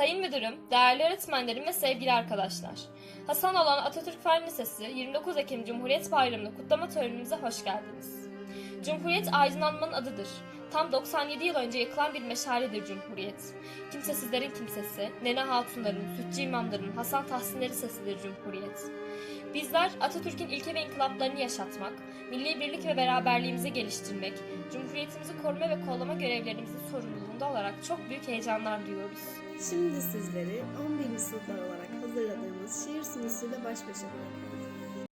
Sayın Müdürüm, değerli öğretmenlerim ve sevgili arkadaşlar. Hasan olan Atatürk Fen Lisesi 29 Ekim Cumhuriyet Bayramı'nı kutlama törenimize hoş geldiniz. Cumhuriyet aydınlanmanın adıdır. Tam 97 yıl önce yıkılan bir meşaledir Cumhuriyet. Kimsesizlerin kimsesi, Nene Hatunların, Sütçü imamların, Hasan Tahsinleri sesidir Cumhuriyet. Bizler Atatürk'ün ilke ve inkılaplarını yaşatmak, milli birlik ve beraberliğimizi geliştirmek, Cumhuriyetimizi koruma ve kollama görevlerimizin sorumluluğunda olarak çok büyük heyecanlar duyuyoruz. Şimdi sizleri 11. sınıflar olarak hazırladığımız şiir sunusuyla baş başa bırakıyoruz.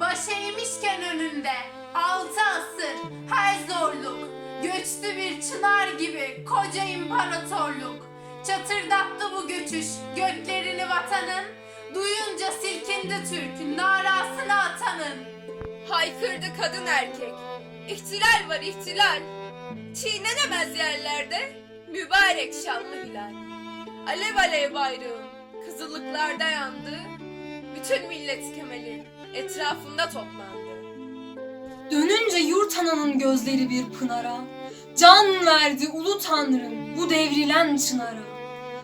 Baş eğmişken önünde altı asır her zorluk Göçtü bir çınar gibi koca imparatorluk Çatırdattı bu göçüş göklerini vatanın Duyunca silkindi Türk narasını atanın Haykırdı kadın erkek. İhtilal var ihtilal. Çiğnenemez yerlerde mübarek şanlı hilal. Alev alev bayrağım kızıllıklarda yandı. Bütün millet kemali etrafında toplandı. Dönünce yurt ananın gözleri bir pınara, Can verdi ulu tanrım bu devrilen çınara.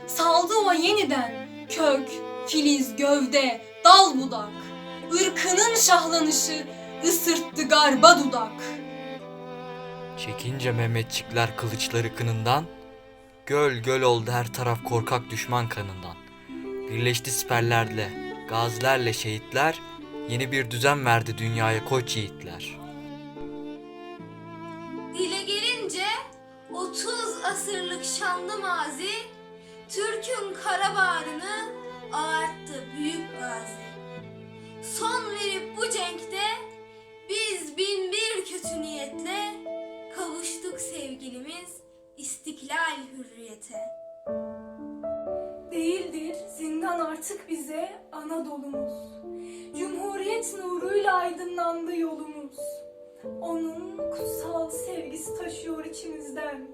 Saldı o yeniden kök, filiz, gövde, dal budak. Irkının şahlanışı ısırttı garba dudak. Çekince Mehmetçikler kılıçları kınından, Göl göl oldu her taraf korkak düşman kanından. Birleşti siperlerle, gazilerle şehitler, Yeni bir düzen verdi dünyaya koç yiğitler. Dile gelince 30 asırlık şanlı mazi Türk'ün kara bağrını ağarttı büyük gazi. Son verip bu cenkte biz bin bir kötü sevgilimiz istiklal hürriyete. Değildir zindan artık bize Anadolu'muz. Cumhuriyet nuruyla aydınlandı yolumuz. Onun kutsal sevgisi taşıyor içimizden.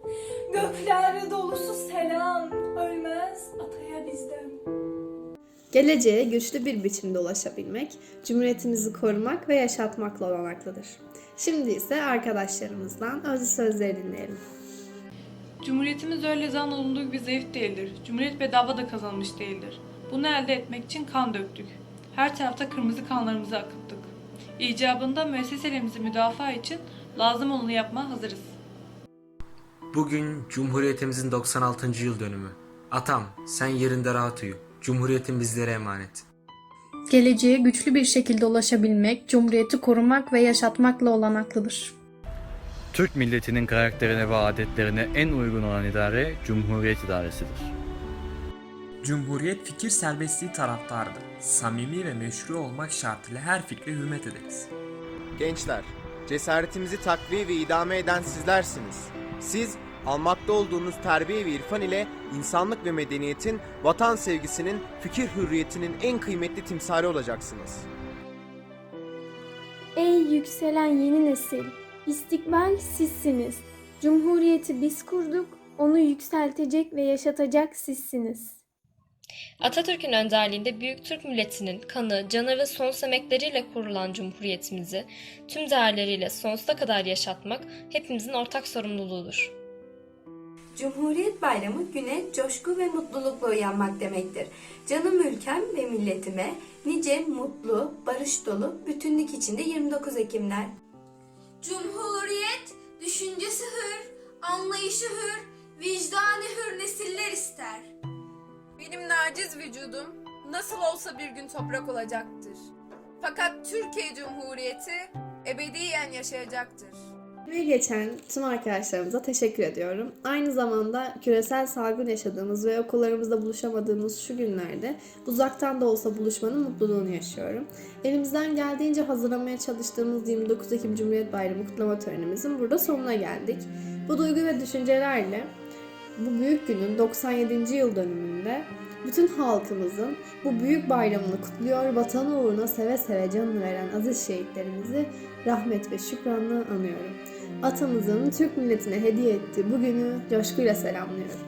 Gökler dolusu selam, ölmez ataya bizden. Geleceğe güçlü bir biçimde ulaşabilmek, Cumhuriyetimizi korumak ve yaşatmakla olanaklıdır. Şimdi ise arkadaşlarımızdan özlü sözleri dinleyelim. Cumhuriyetimiz öyle zan olunduğu gibi zayıf değildir. Cumhuriyet bedava da kazanmış değildir. Bunu elde etmek için kan döktük. Her tarafta kırmızı kanlarımızı akıttık. İcabında müesseselerimizi müdafaa için lazım olanı yapmaya hazırız. Bugün Cumhuriyetimizin 96. yıl dönümü. Atam, sen yerinde rahat uyu. Cumhuriyetin bizlere emanet. Geleceğe güçlü bir şekilde ulaşabilmek, Cumhuriyeti korumak ve yaşatmakla olanaklıdır. Türk milletinin karakterine ve adetlerine en uygun olan idare Cumhuriyet idaresidir. Cumhuriyet fikir serbestliği taraftarıdır. Samimi ve meşru olmak şartıyla her fikre hürmet ederiz. Gençler, cesaretimizi takviye ve idame eden sizlersiniz. Siz, almakta olduğunuz terbiye ve irfan ile insanlık ve medeniyetin, vatan sevgisinin, fikir hürriyetinin en kıymetli timsali olacaksınız. Ey yükselen yeni nesil, istikbal sizsiniz. Cumhuriyeti biz kurduk, onu yükseltecek ve yaşatacak sizsiniz. Atatürk'ün önderliğinde büyük Türk milletinin kanı, canı ve sonsuz emekleriyle kurulan Cumhuriyetimizi tüm değerleriyle sonsuza kadar yaşatmak hepimizin ortak sorumluluğudur. Cumhuriyet Bayramı güne coşku ve mutlulukla uyanmak demektir. Canım ülkem ve milletime nice mutlu, barış dolu, bütünlük içinde 29 Ekimler. Cumhuriyet düşüncesi hür, anlayışı hür, vicdanı hür nesiller ister. Benim naciz vücudum nasıl olsa bir gün toprak olacaktır. Fakat Türkiye Cumhuriyeti ebediyen yaşayacaktır. Emeği geçen tüm arkadaşlarımıza teşekkür ediyorum. Aynı zamanda küresel salgın yaşadığımız ve okullarımızda buluşamadığımız şu günlerde uzaktan da olsa buluşmanın mutluluğunu yaşıyorum. Elimizden geldiğince hazırlamaya çalıştığımız 29 Ekim Cumhuriyet Bayramı kutlama törenimizin burada sonuna geldik. Bu duygu ve düşüncelerle bu büyük günün 97. yıl dönümünde bütün halkımızın bu büyük bayramını kutluyor, vatanı uğruna seve seve canını veren aziz şehitlerimizi rahmet ve şükranla anıyorum. Atamızın Türk milletine hediye ettiği bu günü coşkuyla selamlıyorum.